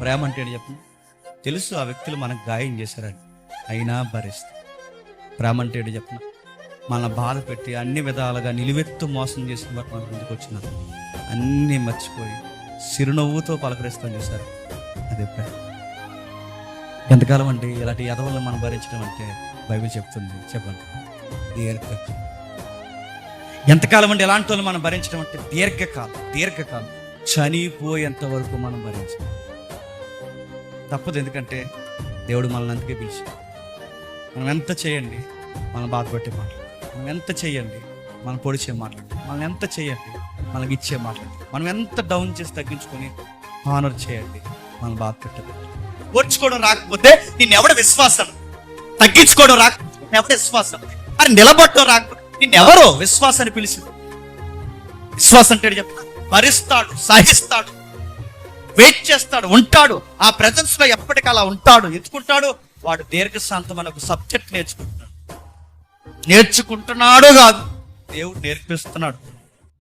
ప్రేమ అంటే చెప్పు? తెలుసు ఆ వ్యక్తులు మనకు గాయం చేశారని. అయినా భరిస్తాం ప్రేమ అంటే చెప్పిన మన బాధ పెట్టి అన్ని విధాలుగా నిలువెత్తు మోసం చేసిన వాటి మన ముందుకు వచ్చినారు. అన్నీ మర్చిపోయి చిరునవ్వుతో పలకరిస్తాం చేశారు. అదే ప్రేమ. ఎంతకాలం అంటే ఇలాంటి ఎదవలను మనం భరించడం అంటే? బైబిల్ చెప్తుంది. చెప్పండి. దీర్ఘకాలం. ఎంతకాలం అంటే ఎలాంటి వాళ్ళు మనం భరించడం అంటే? దీర్ఘకాలం. దీర్ఘకాలం. చనిపోయేంత వరకు మనం భరించాలి. తప్పదు. ఎందుకంటే దేవుడు మనల్ని అందుకే పిలిచి మనం ఎంత చేయండి మనం బాధపట్టే మాటలు మనం ఎంత చేయండి మనం పొడిచే మాటలు మనం ఎంత చేయండి మనకి ఇచ్చే మాటలు మనం ఎంత డౌన్ చేసి తగ్గించుకొని ఆనర్ చేయండి మనం బాధ పెట్టదు ఓర్చుకోవడం రాకపోతే నేను ఎవడ విశ్వాసం? తగ్గించుకోవడం రాకపోతే నేను ఎవడ విశ్వాసం? అని నిలబడటం రాకపోతే నేను ఎవరో విశ్వాసాన్ని పిలిచింది? విశ్వాసం అంటే చెప్తా భరిస్తాడు సహిస్తాడు. వెయిట్ చేస్తాడు ఉంటాడు. ఆ ప్రజెన్స్లో ఎప్పటికీ అలా ఉంటాడు ఎత్తుకుంటాడు. వాడు దీర్ఘశాంతం అనే ఒక సబ్జెక్ట్ నేర్చుకుంటున్నాడు. నేర్చుకుంటున్నాడు కాదు దేవుడు నేర్పిస్తున్నాడు.